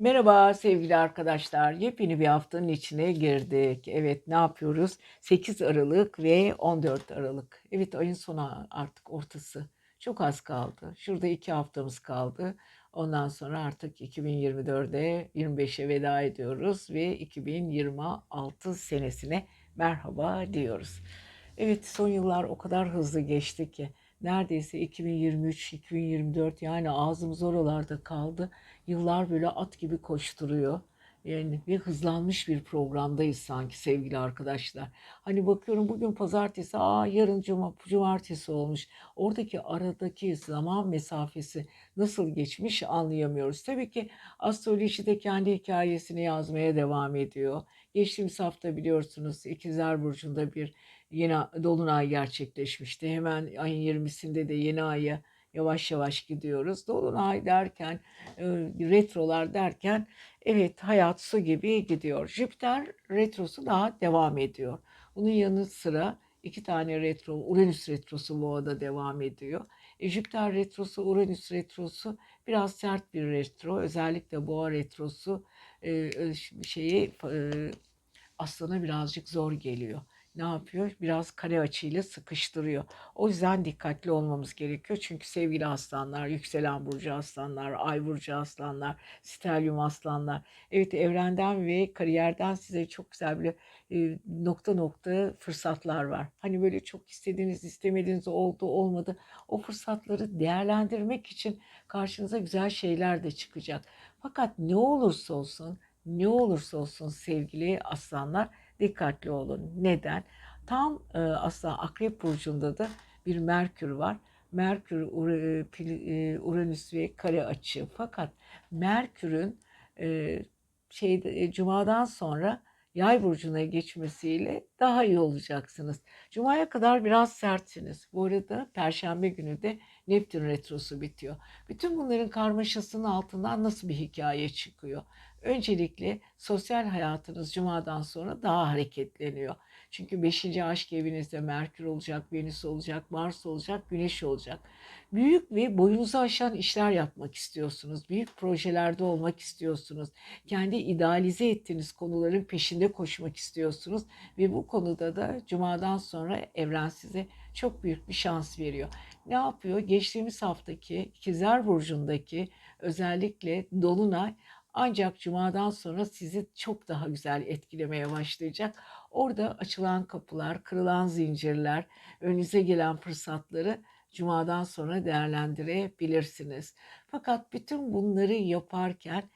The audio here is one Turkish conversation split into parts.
Merhaba sevgili arkadaşlar. Yepyeni bir haftanın içine girdik. Evet ne yapıyoruz? 8 Aralık ve 14 Aralık. Evet ayın sonu artık ortası. Çok az kaldı. Şurada iki haftamız kaldı. Ondan sonra artık 2024'e 25'e veda ediyoruz ve 2026 senesine merhaba diyoruz. Evet son yıllar o kadar hızlı geçti ki neredeyse 2023, 2024 yani ağzımız oralarda kaldı. Yıllar böyle at gibi koşturuyor. Yani ve hızlanmış bir programdayız sanki sevgili arkadaşlar. Hani bakıyorum bugün pazartesi, aa yarın cuma, cumartesi olmuş. Oradaki aradaki zaman mesafesi nasıl geçmiş anlayamıyoruz. Tabii ki astroloji de kendi hikayesini yazmaya devam ediyor. Geçtiğimiz hafta biliyorsunuz İkizler Burcu'nda bir yeni dolunay gerçekleşmişti. Hemen ayın 20'sinde de yeni aya yavaş yavaş gidiyoruz. Dolunay derken, e, retrolar derken evet hayat su gibi gidiyor. Jüpiter retrosu daha devam ediyor. Bunun yanı sıra iki tane retro, Uranüs retrosu boğada devam ediyor. E, Jüpiter retrosu, Uranüs retrosu biraz sert bir retro. Özellikle boğa retrosu e, şeyi e, aslana birazcık zor geliyor ne yapıyor? Biraz kare açıyla sıkıştırıyor. O yüzden dikkatli olmamız gerekiyor. Çünkü sevgili aslanlar, yükselen burcu aslanlar, ay burcu aslanlar, stelyum aslanlar. Evet evrenden ve kariyerden size çok güzel bir e, nokta nokta fırsatlar var. Hani böyle çok istediğiniz, istemediğiniz oldu, olmadı. O fırsatları değerlendirmek için karşınıza güzel şeyler de çıkacak. Fakat ne olursa olsun, ne olursa olsun sevgili aslanlar dikkatli olun. Neden? Tam e, aslında Akrep Burcu'nda da bir Merkür var. Merkür, e, Uranüs ve kare açı. Fakat Merkür'ün e, şeyde, e, Cuma'dan sonra Yay burcuna geçmesiyle daha iyi olacaksınız. Cuma'ya kadar biraz sertsiniz. Bu arada Perşembe günü de Neptün retrosu bitiyor. Bütün bunların karmaşasının altından nasıl bir hikaye çıkıyor? Öncelikle sosyal hayatınız Cuma'dan sonra daha hareketleniyor. Çünkü 5. aşk evinizde Merkür olacak, Venüs olacak, Mars olacak, Güneş olacak. Büyük ve boyunuzu aşan işler yapmak istiyorsunuz. Büyük projelerde olmak istiyorsunuz. Kendi idealize ettiğiniz konuların peşinde koşmak istiyorsunuz. Ve bu konuda da Cuma'dan sonra evren size çok büyük bir şans veriyor. Ne yapıyor? Geçtiğimiz haftaki İkizler Burcu'ndaki özellikle Dolunay ancak cumadan sonra sizi çok daha güzel etkilemeye başlayacak. Orada açılan kapılar, kırılan zincirler, önünüze gelen fırsatları cumadan sonra değerlendirebilirsiniz. Fakat bütün bunları yaparken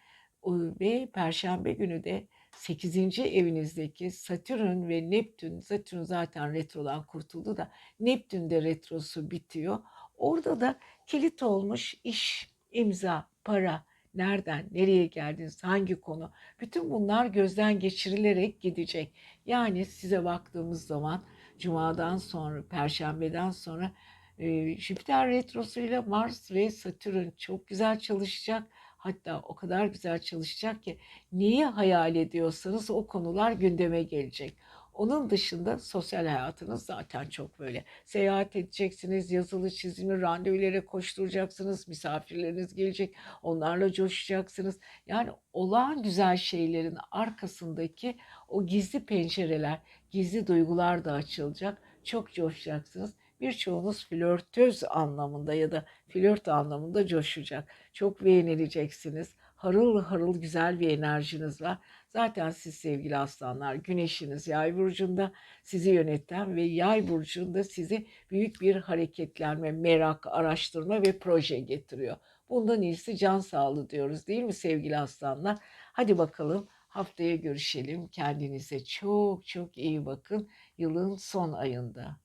ve perşembe günü de 8. evinizdeki Satürn ve Neptün, Satürn zaten retrodan kurtuldu da Neptün de retrosu bitiyor. Orada da kilit olmuş iş, imza, para, nereden, nereye geldiniz, hangi konu, bütün bunlar gözden geçirilerek gidecek. Yani size baktığımız zaman Cuma'dan sonra, Perşembe'den sonra e, Jüpiter retrosuyla Mars ve Satürn çok güzel çalışacak. Hatta o kadar güzel çalışacak ki neyi hayal ediyorsanız o konular gündeme gelecek. Onun dışında sosyal hayatınız zaten çok böyle. Seyahat edeceksiniz, yazılı çizimli randevulara koşturacaksınız, misafirleriniz gelecek, onlarla coşacaksınız. Yani olağan güzel şeylerin arkasındaki o gizli pencereler, gizli duygular da açılacak. Çok coşacaksınız. Birçoğunuz flörtöz anlamında ya da flört anlamında coşacak. Çok beğenileceksiniz harıl harıl güzel bir enerjiniz var. Zaten siz sevgili aslanlar güneşiniz yay burcunda sizi yöneten ve yay burcunda sizi büyük bir hareketlenme, merak, araştırma ve proje getiriyor. Bundan iyisi can sağlığı diyoruz değil mi sevgili aslanlar? Hadi bakalım haftaya görüşelim. Kendinize çok çok iyi bakın. Yılın son ayında.